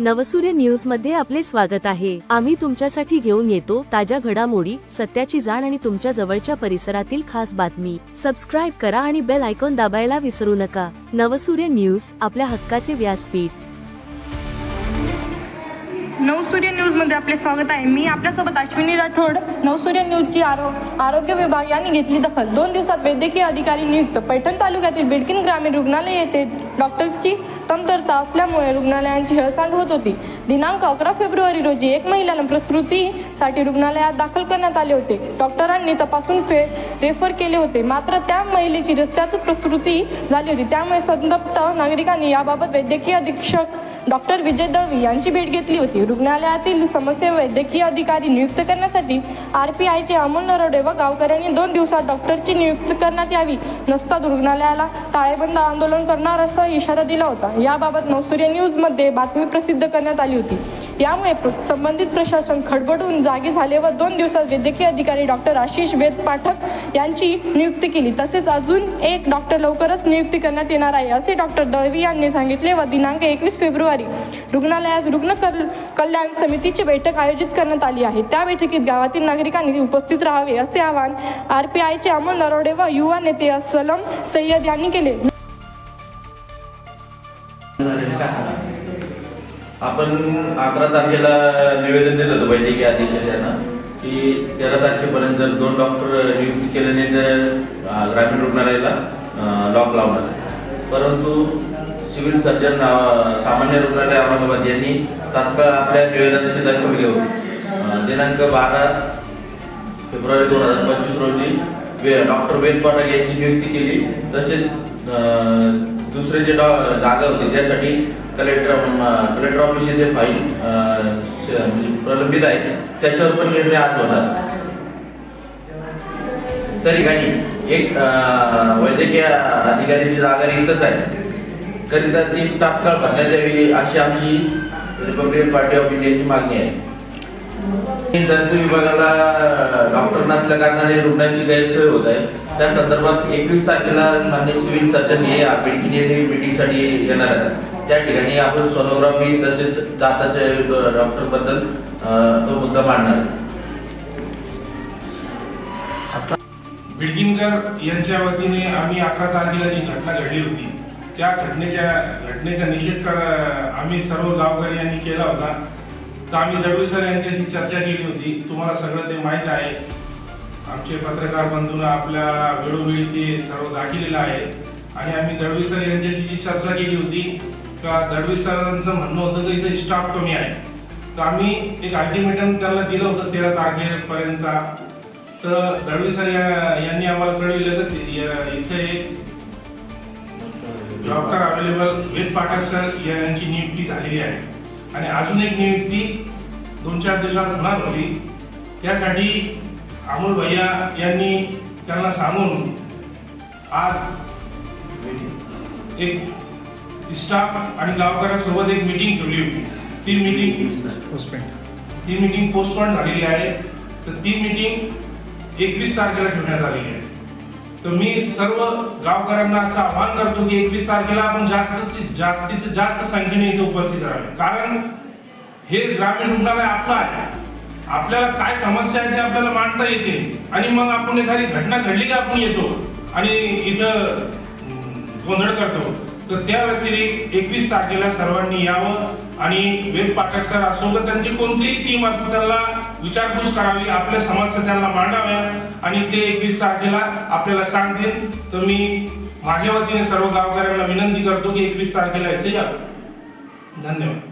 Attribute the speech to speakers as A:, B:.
A: नवसूर्य न्यूजमध्ये आपले स्वागत आहे. आम्ही तुमच्यासाठी घेऊन येतो ताज्या घडामोडी सत्याची जाण आणि तुमच्या जवळच्या परिसरातील खास बातमी. सबस्क्राईब करा आणि बेल आयकॉन दाबायला विसरू नका. नवसूर्य न्यूज आपल्या हक्काचे व्यासपीठ.
B: नवसूर्य न्यूजमध्ये आपले स्वागत आहे. मी आपल्यासोबत अश्विनी राठोड नवसूर्य न्यूजची आरो आरोग्य विभाग यांनी घेतली दखल. दोन दिवसात वैद्यकीय अधिकारी नियुक्त. पैठण तालुक्यातील बिडकिन ग्रामीण रुग्णालय येथे डॉक्टरची कमतरता असल्यामुळे रुग्णालयांची हेळसांड होत होती. दिनांक अकरा फेब्रुवारी रोजी एक महिलाला प्रसूतीसाठी रुग्णालयात दाखल करण्यात आले होते. डॉक्टरांनी तपासून फे रेफर केले होते. मात्र त्या महिलेची रस्त्यातच प्रसूती झाली होती. त्यामुळे संतप्त नागरिकांनी याबाबत वैद्यकीय अधीक्षक डॉक्टर विजय दळवी यांची भेट घेतली होती. रुग्णालयातील समस्या वैद्यकीय अधिकारी नियुक्त करण्यासाठी आर पी आयचे अमोल नरवडे व गावकऱ्यांनी दोन दिवसात डॉक्टरची नियुक्ती करण्यात यावी. नसता रुग्णालयाला ताळेबंद आंदोलन करणार असा इशारा दिला होता. याबाबत नवसूर्य न्यूजमध्ये बातमी प्रसिद्ध करण्यात आली होती. यामुळे संबंधित प्रशासन खडबडून जागे झाले व दोन दिवसात वैद्यकीय अधिकारी डॉक्टर आशिष वेद पाठक यांची नियुक्ती केली. तसेच अजून एक डॉक्टर लवकरच नियुक्ती करण्यात येणार आहे असे डॉक्टर दळवी यांनी सांगितले व दिनांक एकवीस फेब्रुवारी बुधवारी रुग्णालयात रुग्ण कल- कल्याण समितीची बैठक आयोजित करण्यात आली आहे. त्या बैठकीत गावातील नागरिकांनी उपस्थित राहावे असे आवाहन आर पी आयचे अमोल नरोडे व युवा नेते असलम सय्यद यांनी केले.
C: आपण अकरा तारखेला निवेदन दिलं होतं वैद्यकीय अधीक्षकांना की तेरा तारखेपर्यंत जर दोन डॉक्टर नियुक्त केले नाही तर ग्रामीण रुग्णालयाला लॉक लावणार परंतु सिव्हिल सर्जन सामान्य रुग्णालय औरंगाबाद यांनी तात्काळ आपल्या निवेदनाची दखल घेऊन दिनांक बारा फेब्रुवारी दोन हजार पंचवीस रोजी वे डॉक्टर वेद पाठक यांची नियुक्ती केली. तसेच दुसरे जे डॉ जागा होती त्यासाठी कलेक्टर कलेक्टर ऑफिस येथे फाईल म्हणजे प्रलंबित आहे त्याच्यावर पण निर्णय आज होता. तरी काही एक वैद्यकीय अधिकाऱ्याची जागा रिक्तच आहे. करिता ती तात्काळ भरण्यात यावी अशी आमची रिपब्लिकन पार्टी ऑफ इंडियाची मागणी आहे. जंतू विभागाला डॉक्टर नसल्या कारणाने रुग्णांची गैरसोय होत आहे. त्या संदर्भात एकवीस तारखेला मान्य सिव्हिल सर्जन हे येथे मीटिंगसाठी येणार आहेत. त्या ठिकाणी आपण सोनोग्राफी तसेच दाताच्या डॉक्टरबद्दल तो मुद्दा मांडणार आहे.
D: बिडगिनकर यांच्या वतीने आम्ही अकरा तारखेला जी घटना घडली होती त्या घटनेच्या घटनेचा निषेध कर आम्ही सर्व गावकरी यांनी केला होता. तर आम्ही दळवी सर यांच्याशी चर्चा केली होती. तुम्हाला सगळं ते माहीत आहे. आमचे पत्रकार बंधूंना आपल्या वेळोवेळी ते सर्व दाखिलेलं आहे. आणि आम्ही दळवी सर यांच्याशी जी चर्चा केली होती का दळवी सरांचं म्हणणं होतं की इथे स्टाफ कमी आहे. तर आम्ही एक अल्टिमेटम त्यांना दिलं होतं तेरा तारखेपर्यंतचा. तर दळवी सर या- यांनी आम्हाला कळविलं की या- इथे एक doctor available Ved Pathak sir यांची नियुक्ती झालेली आहे. आणि अजून एक नियुक्ती दोन चार दिवसात होणार होती. त्यासाठी अमोल भैया यांनी त्यांना सांगून आज एक स्टाफ आणि गावकऱ्यांसोबत एक मीटिंग ठेवली होती. ती मीटिंग ती मीटिंग पोस्टपोन झालेली आहे. तर ती मीटिंग एकवीस तारखेला ठेवण्यात आलेली आहे. तर मी सर्व गावकऱ्यांना असं आवाहन करतो की एकवीस तारखेला आपण जास्त जास्तीत जास्त संख्येने इथे उपस्थित राहावे. कारण हे ग्रामीण रुग्णालय आपलं आहे. आपल्याला काय समस्या आहे ते आपल्याला मांडता येते. आणि मग आपण एखादी घटना घडली की आपण येतो आणि इथं गोंधळ करतो. तर त्या व्यतिरिक्त एकवीस तारखेला सर्वांनी यावं आणि वेद पाठक सर असो का त्यांची कोणतीही टीम असो त्यांना विचारपूस करावी आपल्या समस्या त्यांना मांडाव्या आणि ते एकवीस तारखेला आपल्याला सांगतील. तर मी माझ्या वतीने सर्व गावकऱ्यांना विनंती करतो की एकवीस तारखेला इथे यावं धन्यवाद.